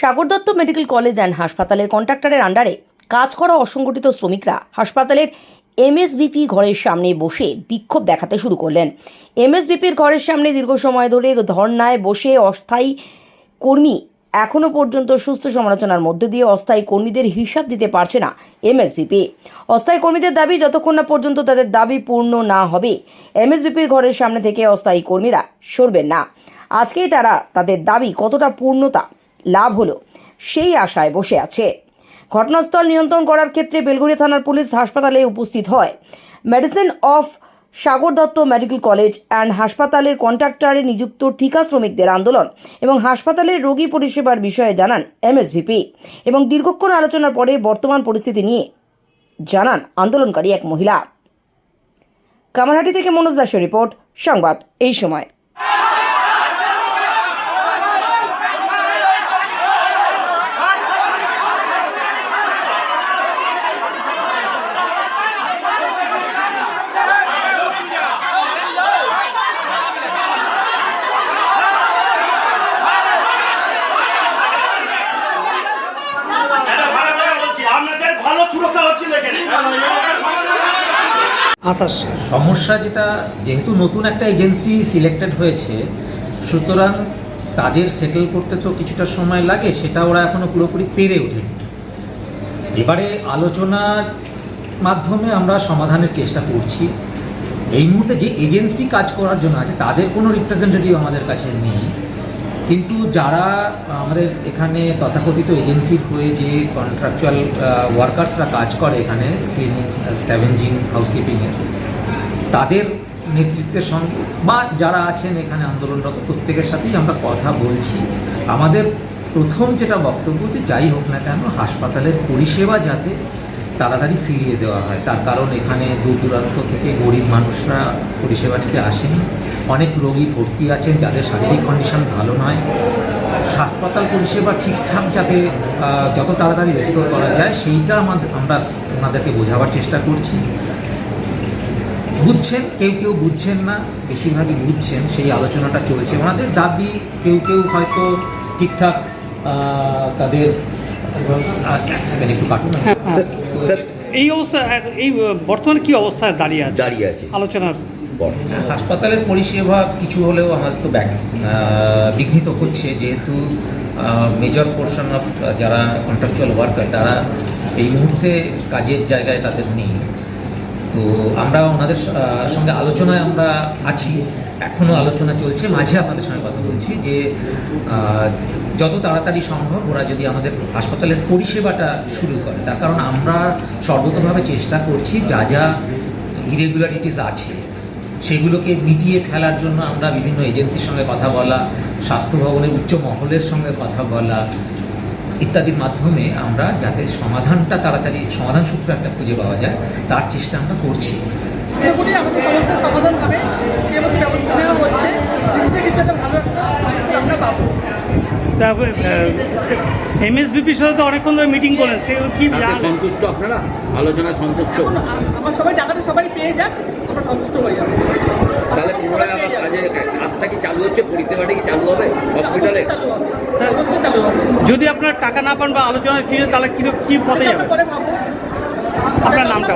Sagar Dutta medical college and হাসপাতালের কন্ট্রাক্টরের আন্ডারে কাজ করা অসংগঠিত শ্রমিকরা হাসপাতালের এমএসবিপি ঘরের সামনে বসে বিক্ষোভ দেখাতে শুরু করলেন। এমএসবিপির ঘরের সামনে দীর্ঘ সময় ধরে ধর্নায় বসে অস্থায়ী কর্মী এখনও পর্যন্ত সুস্থ সমালোচনার মধ্য দিয়ে অস্থায়ী কর্মীদের হিসাব দিতে পারছে না এমএসবিপি অস্থায়ী কর্মীদের দাবি যতক্ষণ না পর্যন্ত তাদের দাবি পূর্ণ না হবে এমএসবিপির ঘরের সামনে থেকে অস্থায়ী কর্মীরা সরবেন না। আজকেই তারা তাদের দাবি কতটা পূর্ণতা লাভ হলো। সেই আশায় বসে আছে। ঘটনাস্থল নিয়ন্ত্রণ করার ক্ষেত্রে বেলগুড়িয়া থানার পুলিশ হাসপাতালে উপস্থিত হয়। Medicine of Sagar Dutta medical college and হাসপাতালের কন্ট্রাক্টরে নিযুক্ত ঠিকা শ্রমিকদের আন্দোলন এবং হাসপাতালের রোগী পরিষেবার বিষয়ে জানান এমএসভিপি এবং দীর্ঘক্ষণ আলোচনার পরে বর্তমান পরিস্থিতি নিয়ে জানান আন্দোলনকারী এক মহিলা। কামারহাটি থেকে মনোজ দাসের রিপোর্ট, সংবাদ এই সময় এটা ভালো করে বলছি আপনাদের ভালো সুরক্ষা হচ্ছিল এখানে আঠাশ সমস্যা যেটা যেহেতু নতুন একটা এজেন্সি সিলেক্টেড হয়েছে সুতরাং তাদের সেটেল করতে তো কিছুটা সময় লাগে সেটা ওরা এখনও পুরোপুরি পেরে ওঠেনি। এবারে আলোচনার মাধ্যমে আমরা সমাধানের চেষ্টা করছি। এই মুহূর্তে যে এজেন্সি কাজ করার জন্য আছে তাদের কোনো রিপ্রেজেন্টেটিভ আমাদের কাছে নেই। কিন্তু যারা, আমাদের এখানে তথাকথিত এজেন্সির হয়ে যে কন্ট্রাকচুয়াল ওয়ার্কার্সরা কাজ করে এখানে ক্লিনিং স্ক্যাভেঞ্জিং হাউসকিপিংয়ের তাদের নেতৃত্বের সঙ্গে বা যারা আছেন এখানে আন্দোলনরত, প্রত্যেকের সাথেই আমরা কথা বলছি। আমাদের প্রথম যেটা বক্তব্য যে যাই হোক না কেন, হাসপাতালের পরিষেবা যাতে তাড়াতাড়ি ফিরিয়ে দেওয়া হয়। তার কারণ এখানে দূর দূরান্ত থেকে গরিব মানুষরা পরিষেবা নিতে আসেনি। অনেক রোগী ভর্তি আছেন যাদের শারীরিক কন্ডিশন ভালো নয়। হাসপাতাল পরিষেবা ঠিকঠাক যাতে যত তাড়াতাড়ি রেস্টোর করা যায়, সেইটা আমাদের আমরা ওনাদেরকে বোঝাবার চেষ্টা করছি। বুঝছেন, কেউ কেউ বুঝছেন না, বেশিরভাগই বুঝছেন, সেই আলোচনাটা চলছে। ওনাদের দাবি, কেউ কেউ হয়তো ঠিকঠাক তাদের সেকেন্ড একটু কাটুন। স্যার এই অবস্থা এই বর্তমানে কি অবস্থায় দাঁড়িয়ে আছে? দাঁড়িয়ে আছে। আলোচনার বল হাসপাতালের পরিষেবা কিছু হলেও হয়তো তো ব্যাক বিঘ্নিত হচ্ছে যেহেতু মেজর পোর্শন অফ যারা কন্ট্রাকচুয়াল ওয়ার্কার তারা এই মুহূর্তে কাজের জায়গায় তাদের নেই। তো আমরা ওনাদের সঙ্গে আলোচনায় আমরা আছি। এখনও আলোচনা চলছে। মাঝে আপনাদের সঙ্গে কথা বলছি যে যত তাড়াতাড়ি সম্ভব ওরা যদি আমাদের হাসপাতালের পরিষেবাটা শুরু করে। তার কারণ আমরা সর্বতভাবে চেষ্টা করছি যা যা ইরেগুলারিটিস আছে, সেগুলোকে মিটিয়ে ফেলার জন্য আমরা বিভিন্ন এজেন্সির সঙ্গে কথা বলা, স্বাস্থ্য ভবনের উচ্চ মহলের সঙ্গে কথা বলা ইত্যাদির মাধ্যমে আমরা যাতে সমাধানটা তাড়াতাড়ি সমাধান সূত্র একটা খুঁজে পাওয়া যায় তার চেষ্টা আমরা করছি। আমাদের সমস্যার সমাধান হবে। ব্যবস্থা নেওয়া হচ্ছে। ভালো একটা আমরা পাবো। তারপরে এমএসবিপির সাথে তো অনেকক্ষণ ধরে মিটিং করেন সে কি সন্তুষ্ট আপনারা? আলোচনায় সন্তুষ্ট? সবাই টাকাটা সবাই পেয়ে যাক আমরা সন্তুষ্ট হয়ে যাব। তাহলে আমার কাজে কাজটা কি চালু হচ্ছে? পরিষেবাটা কি চালু হবে? হসপিটালে? হবে। যদি আপনার টাকা না পান বা আলোচনা দিয়ে তাহলে কি কি পথে যাবে আপনার নামটা